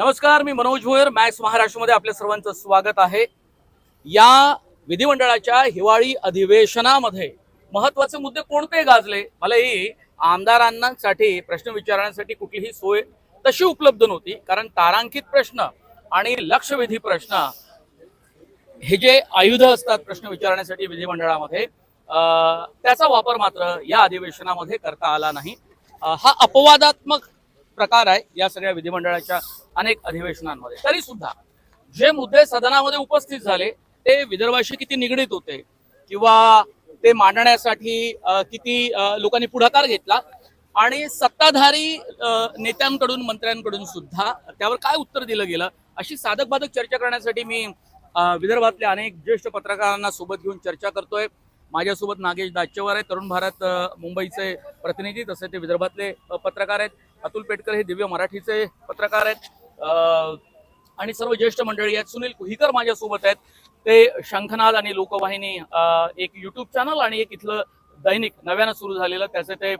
नमस्कार मी मनोज भोयर मॅक्स महाराष्ट्रमध्ये आपल्या सर्वांचं स्वागत आहे. या विधिमंडळाच्या हिवाळी अधिवेशनामध्ये महत्त्वाचे मुद्दे कोणते गाजले? मलाही आमदारांसाठी प्रश्न विचारण्यासाठी कुठलीही सोय तशी उपलब्ध नव्हती कारण तारांकित प्रश्न आणि लक्षवेधी प्रश्न हे जे आयुध असतात प्रश्न विचारण्यासाठी विधिमंडळामध्ये त्याचा वापर मात्र या अधिवेशनामध्ये करता आला नाही. हा अपवादात्मक प्रकार आहे या सगळ्या विधिमंडळाच्या अनेक अधिवेशनांमध्ये. तरी सुद्धा जे मुद्दे सदनामध्ये उपस्थित झाले ते विदर्भाशी किती निगडीत होते किंवा ते मांडण्यासाठी किती लोकांनी पुढाकार घेतला आणि सत्ताधारी नेत्यांकडून मंत्र्यांकडून सुद्धा त्यावर काय उत्तर दिलं गेलं अशी साधक बाधक चर्चा करण्यासाठी मी अं, विदर्भातल्या अनेक ज्येष्ठ पत्रकारांना सोबत घेऊन चर्चा करतोय. माझ्यासोबत नागेश दाचेवार आहे तरुण भारत मुंबईचे प्रतिनिधी तसे ते विदर्भातले पत्रकार आहेत. अतुल पेटकर हे दिव्य मराठीचे पत्रकार आहेत. आणि सर्व ज्येष्ठ मंडळी आहेत. सुनील कुहीकर माझ्यासोबत आहेत. ते शंखनाद आणि लोकवाहिनी एक युट्यूब चॅनल आणि एक इथलं दैनिक नव्यानं सुरू झालेलं. त्याचे ते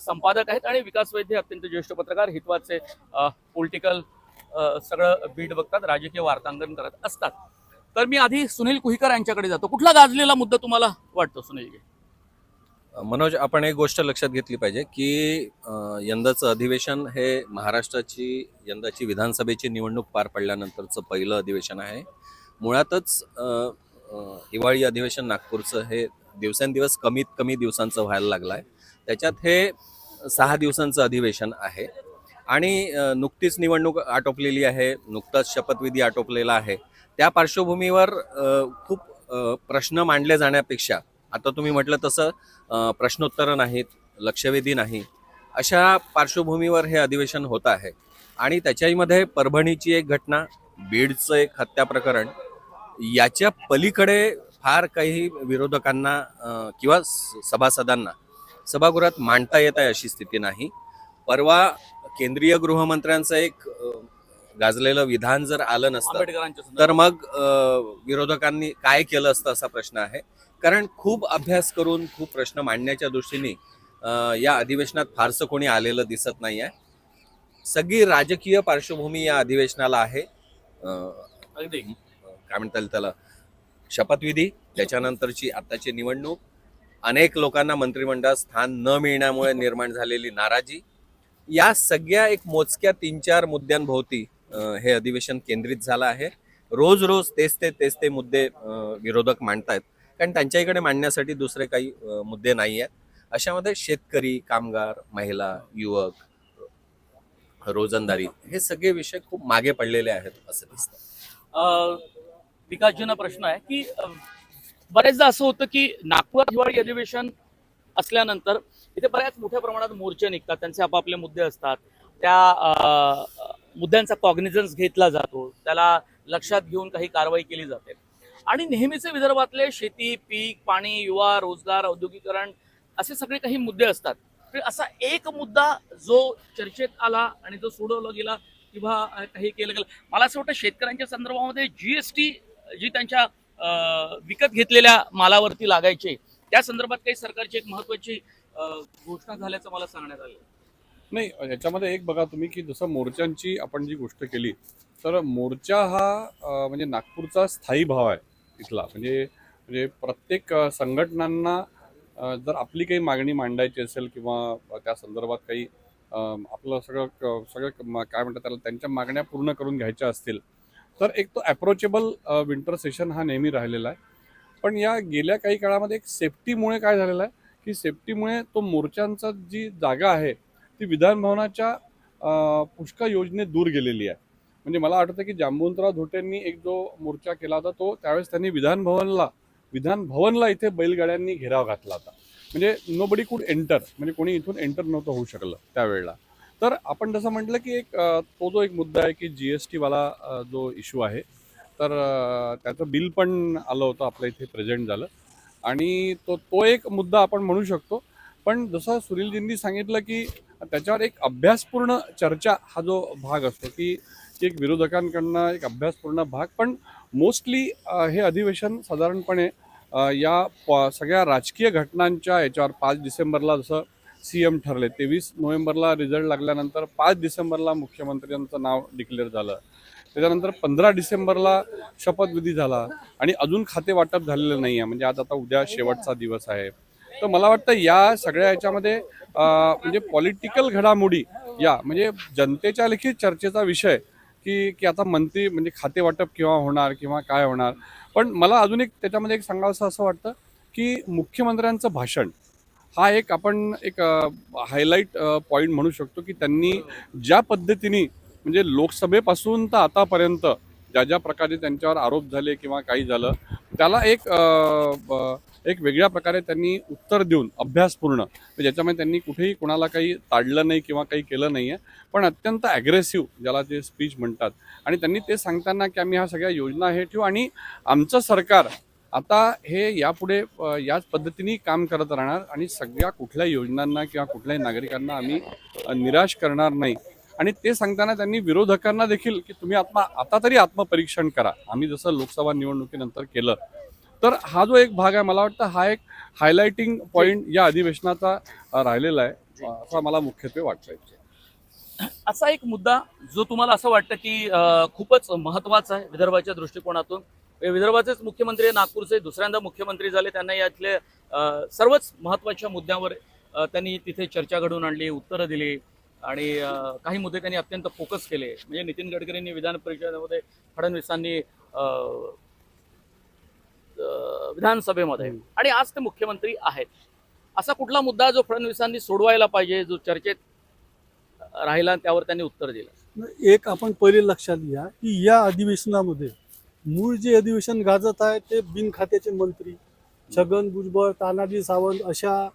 संपादक आहेत आणि विकास वैद्य अत्यंत ज्येष्ठ पत्रकार हितवाचे पॉलिटिकल सगळं बीट बघतात राजकीय वार्तांकन करत असतात. तर मी आधी सुनील कुहीकर यांच्याकडे जातो. कुठला गाजलेला मुद्दा तुम्हाला वाटतो सुनील मनोज आपण एक गोष्ट लक्षात घेतली पाहिजे की यंदाचं अधिवेशन हे महाराष्ट्राची यंदाची विधानसभेची निवडणूक पार पडल्यानंतरचं पहिलं अधिवेशन आहे. मुळातच हिवाळी अधिवेशन नागपूरचं हे दिवसेंदिवस कमीत कमी दिवसांचं व्हायला लागलं आहे त्याच्यात हे सहा दिवसांचं अधिवेशन आहे. आणि नुकतीच निवडणूक आटोपलेली आहे नुकताच शपथविधी आटोपलेला आहे. त्या पार्श्वभूमीवर खूप प्रश्न मांडले जाण्यापेक्षा आता तुम्ही म्हटलं तसं प्रश्नोत्तरं नाहीत लक्षवेधी नाही. अशा पार्श्वभूमीवर हे अधिवेशन होत आहे. आणि त्याच्यामध्ये परभणीची एक घटना बीडचं एक हत्या प्रकरण याच्या पलीकडे फार काही विरोधकांना किंवा सभासदांना सभागृहात मांडता येत आहे अशी स्थिती नाही. परवा केंद्रीय गृहमंत्र्यांचं एक गाजलेलं विधान जर आलं नसतं तर. मग विरोधकांनी काय केलं असतं असा प्रश्न आहे. कारण खूप अभ्यास करून खूप प्रश्न मांडण्याच्या दृष्टीने या अधिवेशनात फारसं कोणी आलेलं दिसत नाही आहे सगळी राजकीय पार्श्वभूमी या अधिवेशनाला आहे. काय म्हणता येईल त्याला? शपथविधी त्याच्यानंतरची आत्ताची निवडणूक. अनेक लोकांना मंत्रिमंडळात स्थान न मिळण्यामुळे निर्माण झालेली नाराजी. या सगळ्या एक मोजक्या तीन चार मुद्द्यांभोवती हे अधिवेशन केंद्रित झालं आहे. रोज रोज तेच ते तेच ते मुद्दे विरोधक मांडतायत. कारण त्यांच्या इकडे मांडण्यासाठी दुसरे काही मुद्दे नाही आहेत. अशामध्ये शेतकरी कामगार महिला युवक रोजंदारी हे सगळे विषय खूप मागे पडलेले आहेत असं दिसतं विकासजींना प्रश्न आहे की बरेचदा असं होतं की नागपुरात हिवाळी अधिवेशन असल्यानंतर इथे बऱ्याच मोठ्या प्रमाणात मोर्चे निघतात त्यांचे आपापले मुद्दे असतात. त्या मुद्द्यांचा कॉग्निझन्स घेतला जातो. त्याला लक्षात घेऊन काही कारवाई केली जाते. आणि नेहमीचे विदर्भातले शेती पीक पाणी युवा रोजगार औद्योगिकरण असे सगळे काही मुद्दे असतात. तर असा एक मुद्दा जो चर्चेत आला आणि जो सोडवला गेला किंवा काही केलं गेलं मला असं वाटतं शेतकऱ्यांच्या संदर्भामध्ये जीएसटी जी त्यांच्या विकत घेतलेल्या मालावरती लागायचे त्या संदर्भात काही सरकारची एक महत्वाची घोषणा झाल्याचं मला सांगण्यात आलं. नाही याच्यामध्ये एक बघा तुम्ही की जसं मोर्चांची आपण जी गोष्ट केली तर मोर्चा हा म्हणजे नागपूरचा स्थायी भाव आहे. ऑफिसला म्हणजे म्हणजे प्रत्येक संघटनांना जर आपली काही मागणी मांडायची असेल किंवा त्या संदर्भात काही आपलं सगळं सगळं काय म्हणतात त्याला त्यांच्या मागण्या पूर्ण करून घ्यायच्या असतील तर एक तो ॲप्रोचेबल विंटर सेशन हा नेहमी राहिलेला आहे. पण या गेल्या काही काळामध्ये एक सेफ्टीमुळे काय झालेलं आहे? की सेफ्टीमुळे तो मोर्चांचा जी जागा आहे ती विधान भवनाच्या पुष्कळ योजनेत दूर गेलेली आहे. म्हणजे मला आठवतं की जांबुंतराव धोटेंनी एक जो मोर्चा केला होता तो त्यावेळेस त्यांनी विधान भवनला विधान भवनला इथे बैलगाड्यांनी घेराव घातला होता. म्हणजे नो बडी कुड एंटर म्हणजे कोणी इथून एंटर नव्हतं होऊ शकलं त्यावेळेला. तर आपण जसं म्हटलं की एक तो जो एक मुद्दा आहे की जी एस टीवाला जो इश्यू आहे तर त्याचं बिल पण आलं होतं आपल्या इथे प्रेझेंट झालं. आणि तो तो एक मुद्दा आपण म्हणू शकतो. पण जसं सुनीलजींनी सांगितलं की त्याच्यावर एक अभ्यासपूर्ण चर्चा हा जो भाग असतो की एक विरोधकांकडनं एक अभ्यासपूर्ण भाग पण मोस्टली हे अधिवेशन साधारणपणे या प- सगळ्या राजकीय घटनांच्या याच्यावर पाच डिसेंबरला जसं सी एम ठरले तेवीस नोव्हेंबरला रिझल्ट लागल्यानंतर पाच डिसेंबरला मुख्यमंत्र्यांचं नाव डिक्लेअर झालं. त्याच्यानंतर पंधरा डिसेंबरला शपथविधी झाला आणि अजून खाते वाटप झालेलं नाही आहे म्हणजे आज आता उद्या शेवटचा दिवस आहे. तर मला वाटतं या सगळ्या याच्यामध्ये म्हणजे पॉलिटिकल घडामोडी या म्हणजे जनतेच्या लिखित चर्चेचा विषय की की आता मंत्री म्हणजे खाते वाटप केव्हा होणार किंवा काय होणार? पण मला अजून एक त्याच्यामध्ये एक सांगावंसं असं वाटतं की मुख्यमंत्र्यांचं भाषण हा एक आपण एक हायलाईट पॉईंट म्हणू शकतो की त्यांनी ज्या पद्धतीने म्हणजे लोकसभेपासून तर आतापर्यंत ज्या ज्या प्रकारे त्यांच्यावर आरोप झाले किंवा काही झालं त्याला एक आ, ब- एक वेगळ्या प्रकारे त्यांनी उत्तर देऊन अभ्यासपूर्ण म्हणजे त्यांनी कुठेही कोणाला काही ताडलं नाही किंवा काही केलं नाही आहे पण अत्यंत ॲग्रेसिव्ह ज्याला ते स्पीच म्हणतात. आणि त्यांनी ते सांगताना की आम्ही ह्या सगळ्या योजना हे ठेवू आणि आमचं सरकार आता हे यापुढे याच पद्धतीने काम करत राहणार आणि सगळ्या कुठल्या योजनांना किंवा कुठल्याही नागरिकांना आम्ही निराश करणार नाही. आणि ते सांगताना त्यांनी विरोधकांना देखील की तुम्ही आत्मा आता तरी आत्मपरीक्षण करा. आम्ही जसं लोकसभा निवडणुकीनंतर केलं तर हा जो एक भाग आहे मला वाटतं हा एक हायलाइटिंग पॉईंट या अधिवेशनाचा राहिलेला आहे. असा मला मुख्यत्वे वाटतंय. असा एक मुद्दा जो तुम्हाला असं वाटतं की खूपच महत्त्वाचा आहे विदर्भाच्या दृष्टिकोनातून. हे विदर्भाचेच मुख्यमंत्री नागपूरचे दुसऱ्यांदा मुख्यमंत्री झाले त्यांना यातले सर्वच महत्त्वाच्या मुद्द्यांवर त्यांनी तिथे चर्चा घडवून आणली उत्तरं दिली आणि काही मुद्दे त्यांनी अत्यंत फोकस केले. म्हणजे नितीन गडकरींनी विधान परिषदेमध्ये फडणवीसांनी विधानसभेमध्ये. आणि आज ते मुख्यमंत्री आहेत. असा कुठला मुद्दा जो फडणवीसांनी सोडवायला पाहिजे जो चर्चेत राहिला त्यावर त्यांनी उत्तर दिलं? एक आपण पहिले लक्षात घ्या की या अधिवेशनामध्ये मूळ जे अधिवेशन गाजत आहे ते बिनखात्याचे मंत्री छगन भुजबळ तानाजी सावंत अशा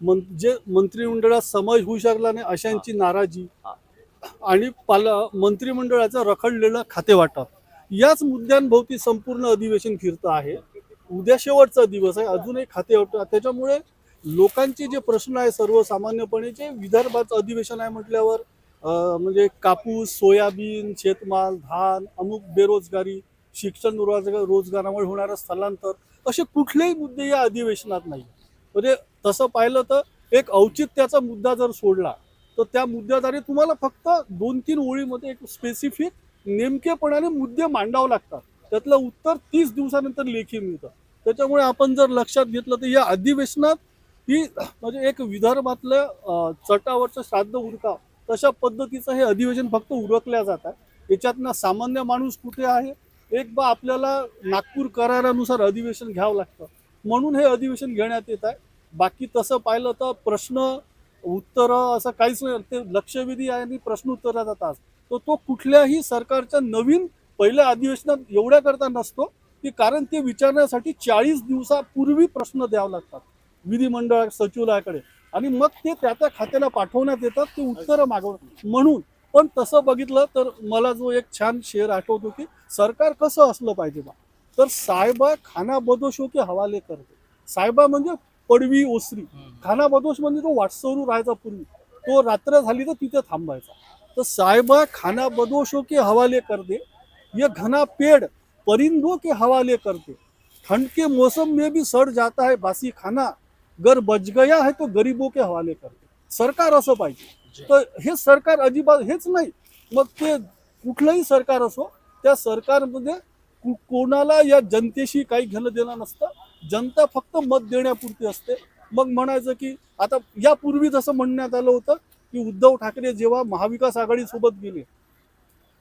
मं जे मंत्रिमंडळात समावेश होऊ शकला नाही अशांची नाराजी. आणि पाल मंत्रिमंडळाचं रखडलेलं खाते वाटप याच मुद्द्यांभोवती संपूर्ण अधिवेशन फिरतं आहे. उद्या शेवटचा दिवस आहे. अजूनही खाते त्याच्यामुळे लोकांचे जे प्रश्न आहे सर्वसामान्यपणे जे विदर्भाचं अधिवेशन आहे म्हटल्यावर म्हणजे कापूस सोयाबीन शेतमाल धान अमुक बेरोजगारी शिक्षण रोजगार रोजगारामुळे होणारं स्थलांतर असे कुठलेही मुद्दे या अधिवेशनात नाही. म्हणजे तसं पाहिलं तर एक औचित्याचा मुद्दा जर सोडला तर त्या मुद्द्याद्वारे तुम्हाला फक्त दोन तीन ओळीमध्ये एक स्पेसिफिक नेमकेपणाने मुद्दे मांडावं लागतात. त्यातलं उत्तर तीस दिवसानंतर लेखी मिळतं. त्याच्यामुळे आपण जर लक्षात घेतलं तर या अधिवेशनात ही म्हणजे एक विदर्भातलं चटावरचं श्राद्ध उरकाव तशा पद्धतीचं हे अधिवेशन फक्त उरकल्या जात आहे. याच्यातनं सामान्य माणूस कुठे आहे? एक बा आपल्याला नागपूर करारानुसार अधिवेशन घ्यावं लागतं. म्हणून हे अधिवेशन घेण्यात येत आहे. बाकी तसं पाहिलं तर प्रश्न उत्तरं असं काहीच नाही. ते लक्षवेधी आहे आणि प्रश्न उत्तराचा जातात तर तो कुठल्याही सरकारच्या नवीन पहिल्या अधिवेशनात एवढ्या करता नसतो. की कारण ते विचारण्यासाठी चाळीस दिवसापूर्वी प्रश्न द्यावे लागतात विधिमंडळ सचिवालयाकडे. आणि मग ते त्या त्या खात्याला पाठवण्यात येतात ते उत्तरं मागव म्हणून. पण तसं बघितलं तर मला जो एक छान शेर आठवतो की सरकार कसं असलं पाहिजे बा? तर साहेबा खाना बदोशो के हवाले करते. साहेबा म्हणजे पडवी ओसरी. खाना बदोश म्हणजे तो वाटसरू राहायचा पूर्वी. तो रात्र झाली तर तिथे थांबायचा. तर साहेबा खाना बदोशो हवाले करते. ये घना पेड़ परिंदों के हवाले करते ठंड के मौसम में भी सड़ जाता है बासी खाना। गर बच गया है तो गरीबों के हवाले करते सरकार असं पाहिजे तर हे सरकार अजिबात हेच नाही। मग ते कुठलंही सरकार असो त्या सरकारमध्ये कोणाला या जनतेशी काही घेणं देणं नसतं. जनता फक्त मत देण्यापुरती असते. मग म्हणायचं की आता यापूर्वी जसं म्हणण्यात आलं होतं की उद्धव ठाकरे जेव्हा महाविकास आघाडीसोबत गेले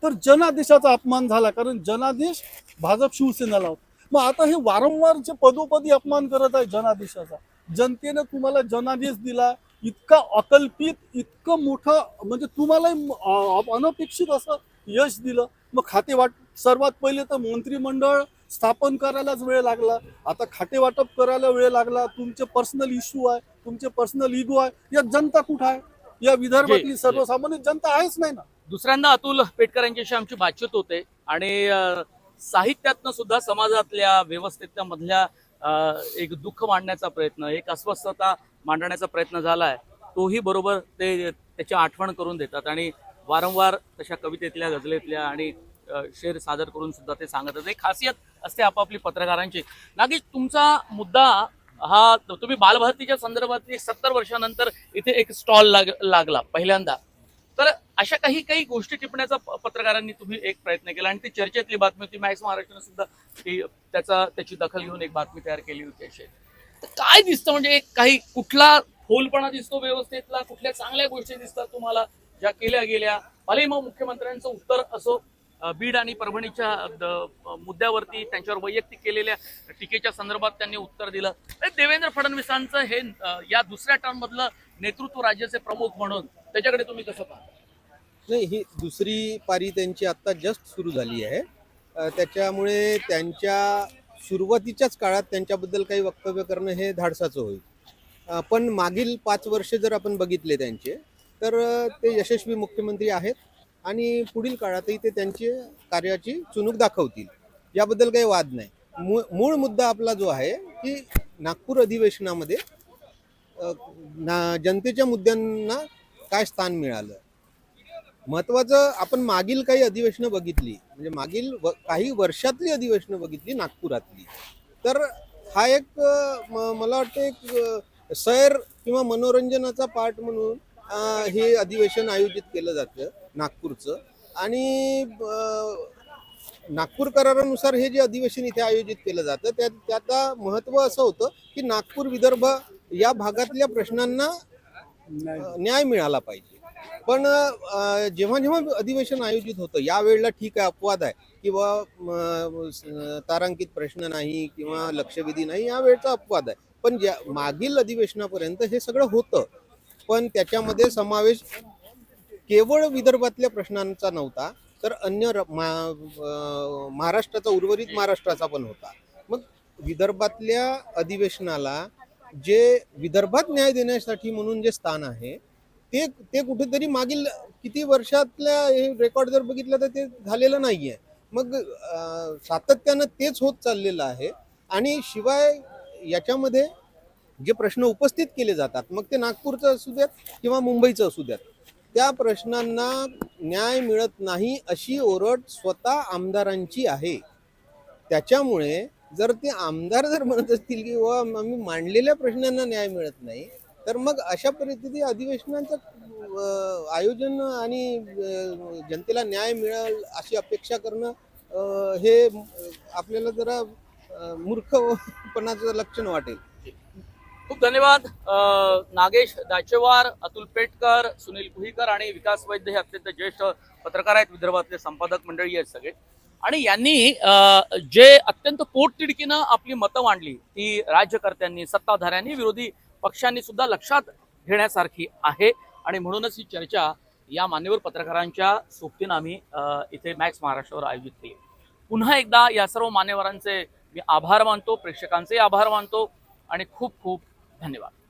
तर जनादेशाचा अपमान झाला कारण जनादेश भाजप शिवसेनेला होता. मग आता हे वारंवार जे पदोपदी अपमान करत आहे जनादेशाचा जनतेनं तुम्हाला जनादेश दिला इतका अकल्पित इतकं मोठं म्हणजे तुम्हाला अनपेक्षित असं यश दिलं. मग खाते वाट सर्वात पहिले तर मंत्रिमंडळ स्थापन करायलाच वेळ लागला. आता खाते वाटप करायला वेळ लागला. तुमचे पर्सनल इश्यू आहे तुमचे पर्सनल इगो आहे. या जनता कुठं आहे? या विदर्भातली. सर्वसामान्य जनता आहेच नाही ना दुसऱ्यांदा अतुल पेटकर यांच्याशी आमची बातचीत होते आणि साहित्यातनं सुद्धा समाजातल्या व्यवस्थेतल्या मधल्या एक दुःख मांडण्याचा प्रयत्न एक अस्वस्थता मांडण्याचा प्रयत्न झालाय तोही बरोबर ते त्याची आठवण करून देतात आणि वारंवार तशा कवितेतल्या गझलेतल्या आणि शेर सादर करून सुद्धा ते सांगत असतात एक खासियत असते आपापली पत्रकारांची नागेश तुमचा मुद्दा हा तुम्ही बालभारतीच्या संदर्भात सत्तर वर्षानंतर इथे एक स्टॉल लाग लागला पहिल्यांदा. तर अशा काही काही गोष्टी टिपण्याचा पत्रकारांनी तुम्ही एक प्रयत्न केला आणि ती चर्चेतली बातमी होती. मॅक्स महाराष्ट्रानं सुद्धा ती त्याचा त्याची दखल घेऊन एक बातमी तयार केली होती अशी. काय दिसतं म्हणजे काही कुठला फोलपणा दिसतो व्यवस्थेतला कुठल्या चांगल्या गोष्टी दिसतात तुम्हाला ज्या केल्या गेल्या? भले मग मुख्यमंत्र्यांचं उत्तर असो बीड आणि परभणीच्या द- मुद्द्यावरती त्यांच्यावर वैयक्तिक केलेल्या टीकेच्या संदर्भात त्यांनी उत्तर दिलं. तर देवेंद्र फडणवीसांचं हे या दुसऱ्या टर्ममधलं नेतृत्व राज्याचे प्रमुख म्हणून त्याच्याकडे तुम्ही कसं पाहता? नाही ही दुसरी पारी त्यांची आत्ता जस्ट सुरू झाली आहे. त्याच्यामुळे त्यांच्या सुरुवातीच्याच काळात त्यांच्याबद्दल काही वक्तव्य करणं हे धाडसाचं होईल. पण मागील पाच वर्षे जर आपण बघितले त्यांचे तर ते यशस्वी मुख्यमंत्री आहेत. आणि पुढील काळातही ते त्यांची कार्याची चुणूक दाखवतील. याबद्दल काही वाद नाही. मूळ मूळ मुद्दा आपला जो आहे की नागपूर अधिवेशनामध्ये ना जनतेच्या मुद्द्यांना काय स्थान मिळालं? महत्वाचं आपण मागील काही अधिवेशनं बघितली म्हणजे मागील व काही वर्षातली अधिवेशनं बघितली नागपुरातली. तर हा एक म- मला वाटतं एक सैर किंवा मनोरंजनाचा पार्ट म्हणून हे अधिवेशन आयोजित केलं जातं नागपूरचं. आणि नागपूर करारानुसार हे जे अधिवेशन इथे आयोजित केलं जातं त्यात त्याचा महत्त्व असं होतं की नागपूर विदर्भ या भागातल्या प्रश्नांना न्याय मिळाला पाहिजे. पण जेव्हा जेव्हा अधिवेशन आयोजित होतं यावेळेला ठीक आहे अपवाद आहे किंवा तारांकित प्रश्न नाही किंवा लक्षवेधी नाही यावेळचा अपवाद आहे. पण ज्या मागील अधिवेशनापर्यंत हे सगळं होतं. पण त्याच्यामध्ये समावेश केवळ विदर्भातल्या प्रश्नांचा नव्हता तर अन्य र- मा- महाराष्ट्राचा उर्वरित महाराष्ट्राचा पण होता. मग विदर्भातल्या अधिवेशनाला जे विदर्भात न्याय देण्यासाठी म्हणून जे स्थान आहे ते ते कुठेतरी मागील किती वर्षातल्या हे रेकॉर्ड जर बघितलं तर ते झालेलं नाही आहे मग सातत्यानं तेच होत चाललेलं आहे. आणि शिवाय याच्यामध्ये जे प्रश्न उपस्थित केले जातात मग ते नागपूरचं असू द्यात किंवा मुंबईचं असू द्यात त्या प्रश्नांना न्याय मिळत नाही अशी ओरड स्वतः आमदारांची आहे. त्याच्यामुळे जर ते आमदार जर म्हणत असतील की आम्ही मांडलेल्या प्रश्नांना न्याय मिळत नाही तर मग अशा परिस्थिती अधिवेशनाचं आयोजन आणि जनतेला न्याय मिळेल अशी अपेक्षा करणं हे आपल्याला जरा मूर्खपणाचं लक्षण वाटेल. खूप धन्यवाद. नागेश दाचेवार अतुल पेटकर सुनील कुहीकर आणि विकास वैद्य हे अत्यंत ज्येष्ठ पत्रकार आहेत विदर्भातले संपादक मंडळी आहेत सगळे. आणि यांनी जे अत्यंत पोटतिडकीनं आपली मतं मांडली ती राज्यकर्त्यांनी सत्ताधाऱ्यांनी विरोधी पक्षांनी सुद्धा लक्षात घेण्यासारखी आहे. आणि म्हणूनच ही चर्चा या मान्यवर पत्रकारांच्या सोबतीनं आम्ही इथे मॅक्स महाराष्ट्रावर आयोजित केली. पुन्हा एकदा या सर्व मान्यवरांचे मी आभार मानतो प्रेक्षकांचे आभार मानतो आणि खूप खूप धन्यवाद